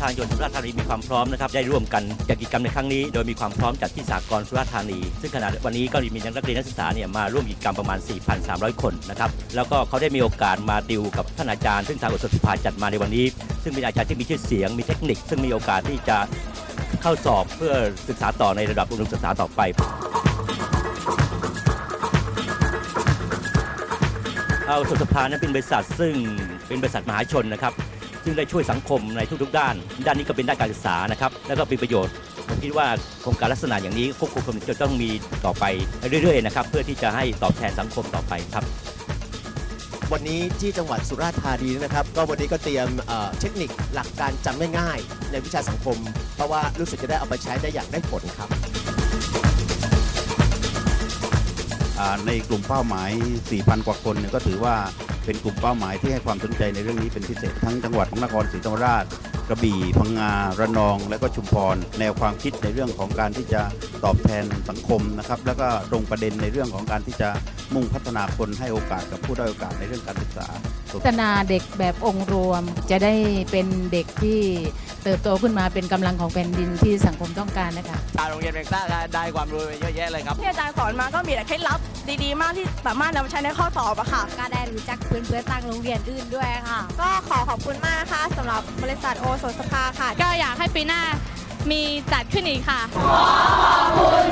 ทานยนต์สุราษฎร์ธานีมีความพร้อมนะครับได้ร่วมกันจัดกิจกรรมในครั้งนี้ โดยมีความพร้อมจัดที่สากลสุราษฎร์ธานี ซึ่งขณะวันนี้ก็มีนักเรียนนักศึกษาเนี่ยมาร่วมกิจกรรมประมาณ 4,300 คนนะครับแล้วก็เขาได้มีโอกาสมาดิวกับท่านอาจารย์ ซึ่งทางอุตสาหพิพาจัดมาในวันนี้ ซึ่งเป็นอาจารย์ที่มีชื่อเสียงมีเทคนิค ซึ่งมีโอกาสที่จะเข้าสอบเพื่อศึกษาต่อในระดับอุดมศึกษาต่อไปเอาสุสภานั้นเป็นบริษัทซึ่งเป็นบริษัทมหาชนนะครับ ซึ่งได้ช่วยสังคมในทุกๆด้าน ด้านนี้ก็เป็นด้านการศึกษานะครับ แล้วก็เป็นประโยชน์ ผมคิดว่าโครงการลักษณะอย่างนี้ควบคุมจะต้องมีต่อไปเรื่อยๆนะครับ เพื่อที่จะให้ตอบแทนสังคมต่อไปครับ วันนี้ที่จังหวัดสุราษฎร์ธานีนะครับ ก็วันนี้ก็เตรียมเอ่อเทคนิคหลักการจำง่ายๆในวิชาสังคม เพราะว่ารู้สึกจะได้เอาไปใช้ได้อย่างได้ผลครับ ในกลุ่มเป้าหมาย 4,000 กว่าคนเนี่ยก็ถือว่าเป็นกลุ่มเป้าหมายที่ให้ความสนใจในเรื่องนี้เป็นพิเศษทั้งจังหวัดของนครศรีธรรมราชกระบี่พังงาระนอง และก็ชุมพร แนวความคิดในเรื่องของการที่จะตอบแทนสังคมนะครับ แล้วก็ตรงประเด็นในเรื่องของการที่จะมุ่งพัฒนาคนให้โอกาสกับผู้ได้อยโอกาสในเรื่องการศึกษาพัฒนาเด็กแบบองค์รวม จะได้เป็นเด็กที่เติบโตขึ้นมาเป็นกำลังของแผ่นดินที่สังคมต้องการนะคะทางโรงเรียนเมกซ่าก็ได้ความรู้เยอะแยะเลยครับที่อาจารย์สอนมาก็มีแต่เคล็ดลับ ดีๆ มากที่สามารถนำมาใช้ในข้อสอบอะค่ะ ก็ได้รู้จักเพื่อนๆต่างโรงเรียนอื่นด้วยค่ะ ก็ขอขอบคุณมากนะคะสำหรับบริษัทโอโซสภาค่ะ ก็อยากให้ปีหน้ามีจัดขึ้นอีกค่ะ ขอบคุณ